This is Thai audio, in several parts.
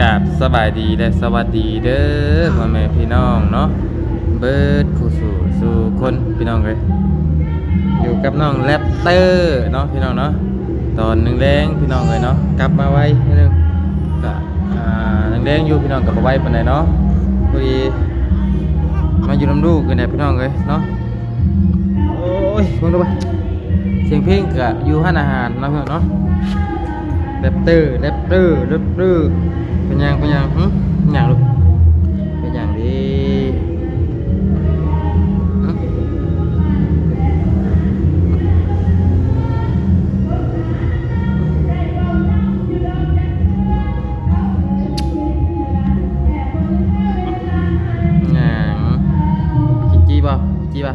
กราบสบายดีและสวัสดีเด้อพ่อแม่พี่น้องเนาะเบิดผู้สู่สู่คนพี่น้องเลยอยู่กับน้องแรปเตอร์เนาะพี่น้องเนาะตอนหนึ่งแรงพี่น้องเลยเนาะกลับมาไว้นึงก็อ่าหนึ่งแรงอยู่พี่น้องกลับมาไว้ปานใดเนาะพอดีมาอยู่น้ำลูกกันเนี่ยพี่น้องเลยเนาะโอ้ยเพิ่งดูไปเสียงเพลงกะอยู่ห้านอาหารเนาะพี่น้องเนาะแรปเตอร์แรปเตอร์แรปเตอร์ cái nhang cái nhang ừ, nhang luôn cái nhang đi. Chi ba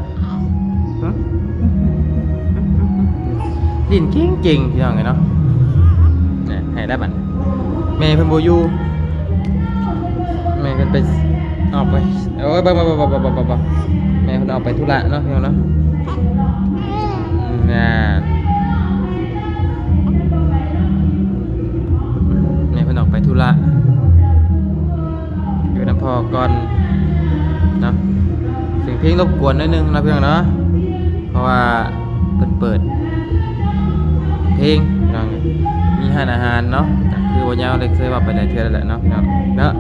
điền kiến chiền thì thằng người nó nè hay đá bành แม่เพิ่นบอยู่แม่เพิ่นไปออกไปเอ้ยบ่บ่บ่บ่บ่บ่บ่แม่เพิ่นออกไปทุระเนาะเพียน้งเนาะน่ะแม่เพิ่นออกไปทุระอยู่น้ำพอก่อนเนาะเสียงเพลงรบกวนนิดนึงนะเพียงเนาะเพราะว่าเปิดเปิด เพลงมีห้านอาหารเนาะ คือวันยาวเลยเคยว่าไปในเทือแหละเนาะพี่น้องเนาะ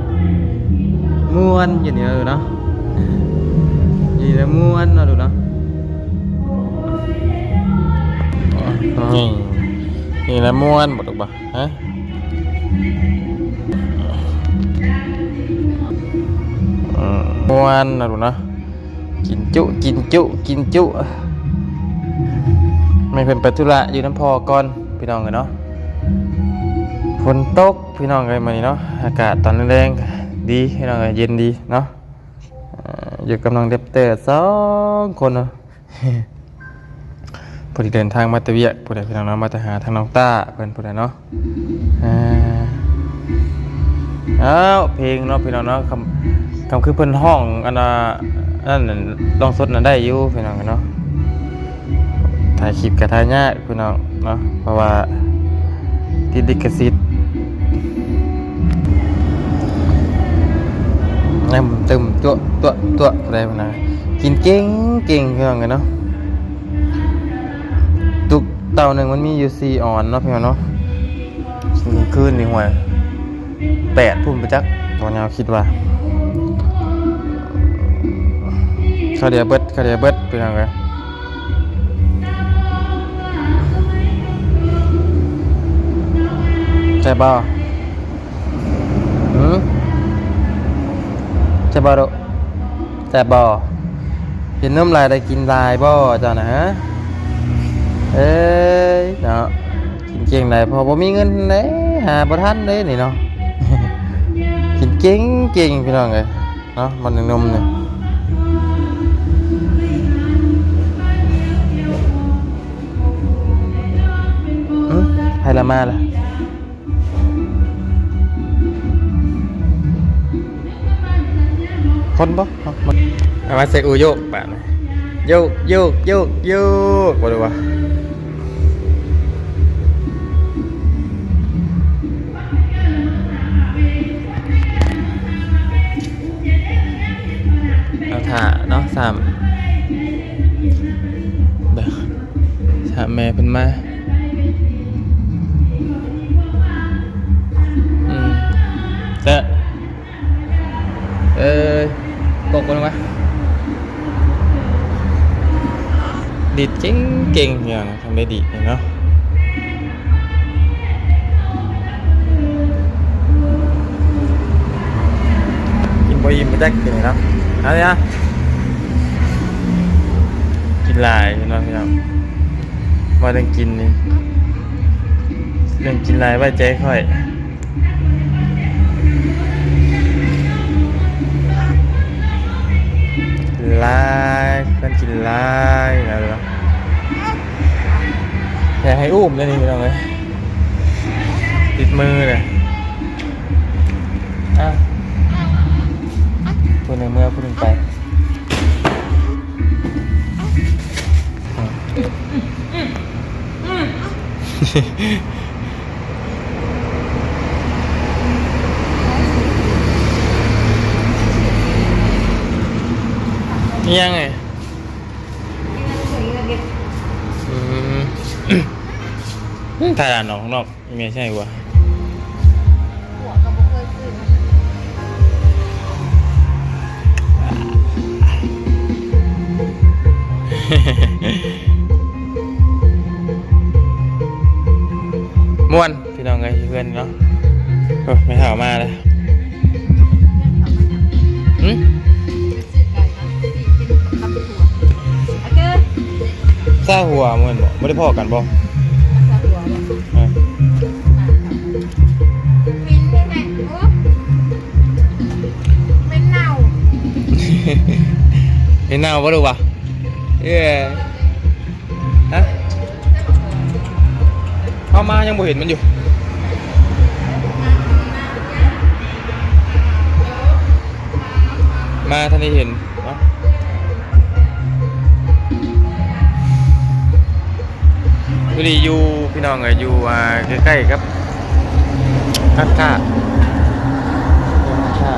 ม่วนอยู่นี่เออเนาะนี่แหละม่วนเนาะดูเนาะนี่นี่แหละม่วนบ่ถูกปะฮะมม่วนนะดูนะกินจุกินจุกินจุไม่เป็นไปธุระอยู่น้ำพอก่อนพี่น้องเลยเนาะ ฝนตกพี่น้องเลยมานี่เนาะอากาศตอนแรงดีพี่น้องเลยเย็นดีเนาะอยู่กับน้องเดปเตอร์สองคนเนาะพอดีเดินทางมาตะเวียกผู้ใดพี่น้องเนาะมาจะหาทางน้องต้าเพิ่นผู้ใดเนาะอ้าวเพลงเนาะพี่น้องเนาะคำคำคือเพิ่นห้องอันน่ะอันนั้นลองสดน่ะได้อยู่พี่น้องเนาะถ่ายคลิปกับทายยากพี่น้องเนาะเพราะว่าติดลิขสิทธิ์ นั่นตึมตัวตัวตัวอะไรพวกนะกินเก่งเก่งพี่น้องกันเนาะตุกเต่าหนึ่งมันมีอยู่สี่ออนเนาะพี่น้องเนาะคืนนี่หวยแปดพุ่มไปจักตอนนี้คิดว่าข้าเดียเบิดข้าเดียเบิดพี่น้องเลยใช่ป่ะหืม ใช่ป่ะลูกใช่ป่ะกินน้ำลายได้กินลายบ่เจ้านะฮะเอ้ยเนาะกินเก่งไหนพอบ่มีเงินเด้หาบ่ทันเด้นี่เนาะกินเก่งเก่งพี่น้องเอ้ยเนาะมันนมเนี่ยอืมใครละมาล่ะ คนปะมันเอามาใส่อูโยกแบบโยกโยกโยกโยกบ่ดูวะเอาถ่าเนาะสามเด้อสามแม่เป็นมา กดกันวะดีดเก่งเก่งอย่างทำได้ดีเนาะกินบอยิมมาแจ็คกินเนะเอะไรนะกินลายเนาะพี่น้องว่าเรื่องกินนี่เรื่องกินลายไว้ใจค่อย ไล่เพื่นกินไล่นะเด้ออยากให้อุ้มเด้นี่น้องเลยติดมือเลยอะคนหนึ่งเมื่อคนหนึ่งไปอ นี่ยังไงอืมถ่ายอ่านออกข้างนอกไม่ใช่วะหัวก็บ่เคยซื้อมาม่วน พี่น้องไงเพื่อนเนาะโอ้ยไม่ถามมาเลย ซาหัวม่วนบ่ไม่ได้พอกันบ่ซาหัวบ่เออมินได้ไงโอ้เป็นเน่าเห็นหน้าบ่ดูวะเอ้ยฮะเข้ามายังบ่เห็นมันอยู่มาท่านได้เห็น เนาะพอดีอยู่พี่น้องเอ้ยอยู่ใกล้ๆครับท่านท่าท่า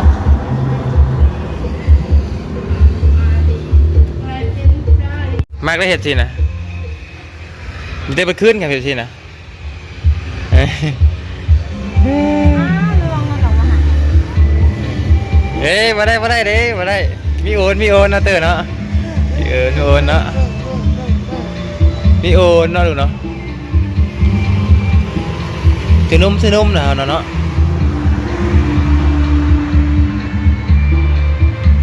มากได้เห็ดสินะมันได้ไปขึ้นกันเห็ดสินะเอ้ยมาได้มาได้เด้มาได้ มีโอนมีโอนนะเตอร์เนาะมีโอนโอนเนาะมีโอนเนาะลูกเนาะ คือนุ่มคือนุ่มนะเนาะเนาะ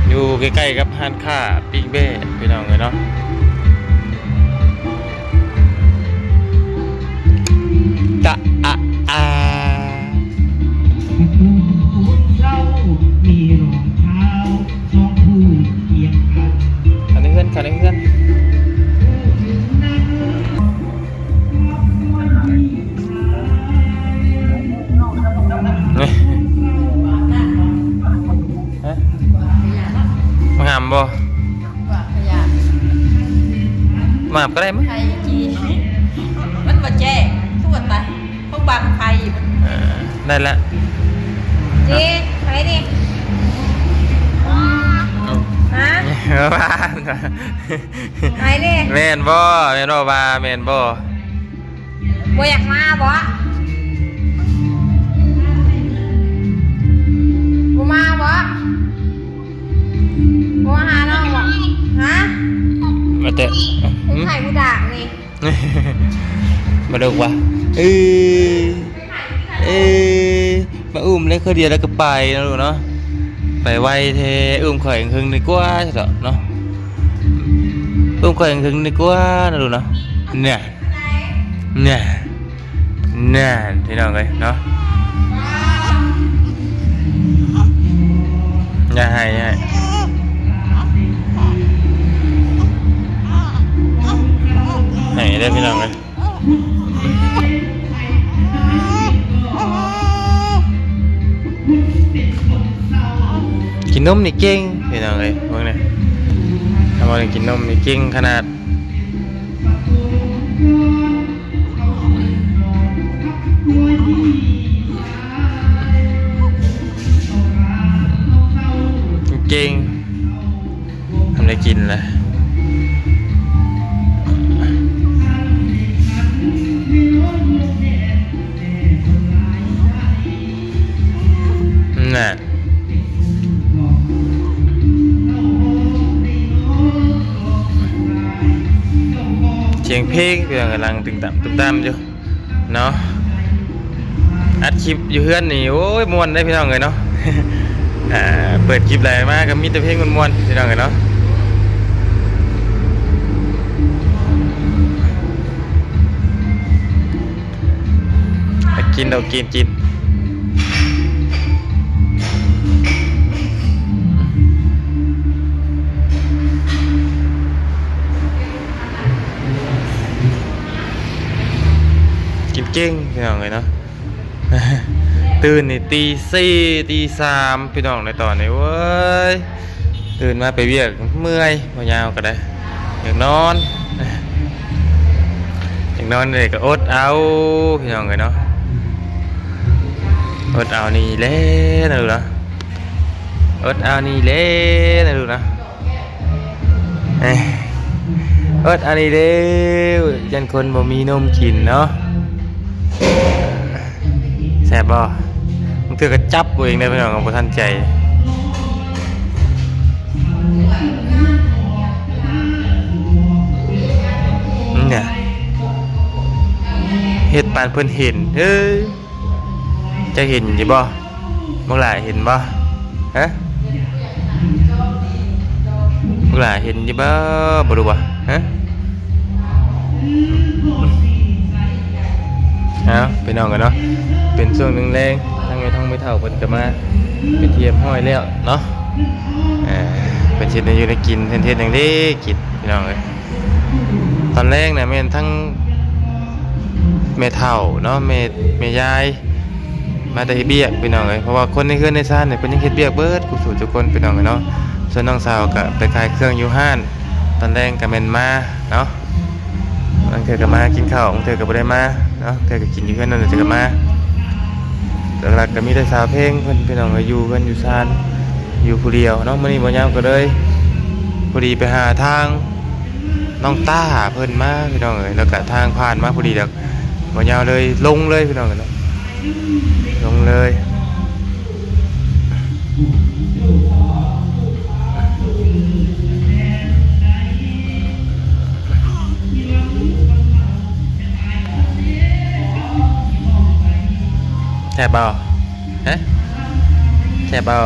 อยู่ใกล้ๆกับห้านค้าปิ้งเบ้พี่น้องเลยเนาะตะ มาหามก็ได้มั้ยไทยจีมันบ่แจ้งทั่วตายพวกบางไทยมันเออได้ละจีไปดิฮะบ้าไปดิแม่นบ่แม่นบ่ว่าแม่นบ่บ่อยากมาบ่บ่มาบ่บ่มาหาน้องบ่ฮะมาเตะ กูไข่กูด่างนี่มาดูวะเออเออมาอุ้มเล็กเขาเดียวแล้วก็ไปนะลูกเนาะไปไวเทอุ้มข่อยครึ่งดีกว่าใช่เหรอเนาะอุ้มข่อยครึ่งดีกว่านะลูกเนาะเนี่ยเนี่ยเนี่ยที่น้องเลยเนาะอย่าให้อย่าให้ ได้พี่น้องเลยกินนมนี่เก่งพี่น้องเอ้ยพวกนี้ทำอะไรกินนมนี่เก่งขนาดเก่งทำอะไรกินเล่ะ น่ะเสียงเพลงเพื่อนกำลังตึงต่ำตึงต่ำอยู่เนาะอัดคลิปอยู่เพื่อนนี่โอ้ยมวนได้พี่น้องเลยเนาะเปิดคลิปอะไรมากก็มีแต่เพลงมวนๆพี่น้องเลยเนาะอะกินเรากินกิน ก่งพี่น้องเลยเนาะตื่นนี่ตีสี่ตีสามพี่น้องในตอนนี้เว้ยตื่นมาไปเวียกเมื่อยพอยาวก็ได้อยากนอนอยากนอนเลยก็อดเอาพี่น้องเลยเนาะอดเอานี่เล่นะดูนะอดเอานี่เล่นะดูนะอ้ยเอิดอันนี้เด้ยันคนบ่มีนมกินเนาะ แซ่บบ่มึงเถือก็จับตัวเองได้พี่น้องของบ่ทันใจเนี่ยเฮ็ดปานเพิ่นเห็นเฮ้ยจะเห็นอยู่บ่บ่หลายเห็นบ่ฮะบ่หลายเห็นอยู่บ่บ่รู้บ่ฮะ เอาไปนองกันเนาะเป็นช่วงหนึงแรงทางไงท้องไม่เท่าเพิ่นก็มาไปเทียมห้อยแล้วเนาะเออเป็นชิดอยู่ในกินเทนๆอย่างนี้กินพี่น้องเอ้ยตอนแรกเนี่ยแม่นทั้งแม่เฒ่าเนาะแม่แม่ยายมาแต่เบียกพี่น้องเอ้ยเพราะว่าคนในเฮือนในซ่านเนี่ยเพิ่นยังเฮ็ดเบียกเบิดกูสู่ทุกคนพี่น้องเอ้ยเนาะส่วนน้องสาวก็ไปขายเครื่องอยู่ห้าน ตอนแรกก็แม่นมาเนาะบางเทื่อก็มากินข้าวบางเทื่อก็บ่ได้มา เนาะเทื่อก็กินอยู่เฮือนนั่นแหละเทื่อก็มาหลักๆก็มีแต่สาวเพลงเพิ่นพี่น้องอยอยู่เพิ่นอยู่ซานอยู่ผู้เดียวเนาะมื้อนี้บ่ยามก็เลยพอดีไปหาทางน้องต้าเพิ่นมาพี่น้องเอ้ยแล้วก็ทางผ่านมาพอดีแล้วบ่ยาวเลยลงเลยพี่น้องเอ้ยเนาะลงเลย ซ่บเปล่าฮะแซ่บเปล่า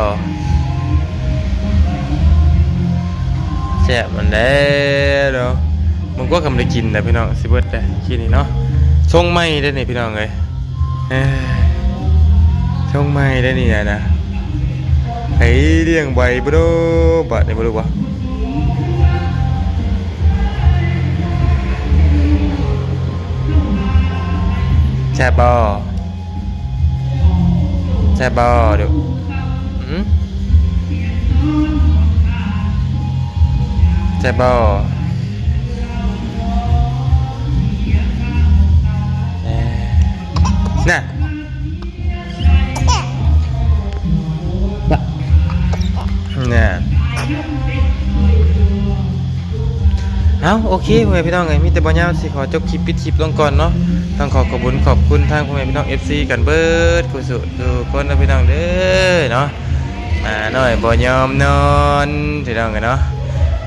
แซ่บมันแด้เนาะมันก็กำลังกินแต่พี่น้องสิเบิร์ดแต่คิดนี่เนาะชงไม่ได้นี่พี่น้องเลยชงไม่ได้นี่นะนะไอ้เลี้ยงใบบ่ดูบัดนี่บ่รู้วะแซ่บบ่ แซ่บบอเดี๋ยวอืมใช่ป่าเอ่อน่ะน่ะ เอาโอเคพ่อแม่พี่น้องไงมีแต่บ่ยาวสิขอจบคลิปปิดคลิปลงก่อนเนาะต้องขอขอบคุณขอบคุณทางพ่อแม่พี่น้อง FC กันเบิดกุสุทุกคนนะพี่น้องเด้อเนาะมาหน่อยบ่ยอมนอนพี่น้องกันเนาะ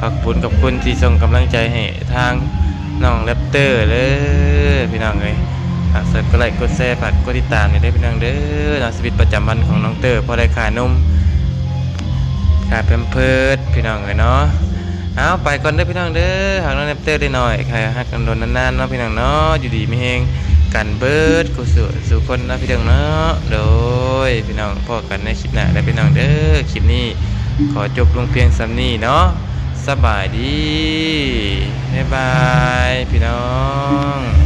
ขอบคุณขอบคุณที่ส่งกำลังใจให้ทางน้องแรปเตอร์เลยพี่น้องเลยฝากเสิร์ชกดไลค์กดแชร์ฝากกดติดตามให้ได้วยพี่น้องเด้อน้องชีวิตประจำวันของน้องเตอร์พอได้ขานมขาเป็นเพิดพี่น้องเลยเนาะ เอาไปก่อนเด้อพี่น้องเด้อหากน้องแนปเตอร์ได้หน่อยใครฮักกันโดนนานๆเนาะพี่น้องเนาะอยู่ดีไม่เฮงกันเบิดกูสู่สู่คนนะพี่น้องเนาะโดยพี่น้องพอกันในคลิปหน้าได้พี่น้องเด้อคลิปนี้ขอจบลงเพียงสำนี้เนาะสบายดีบ๊ายบายพี่น้อง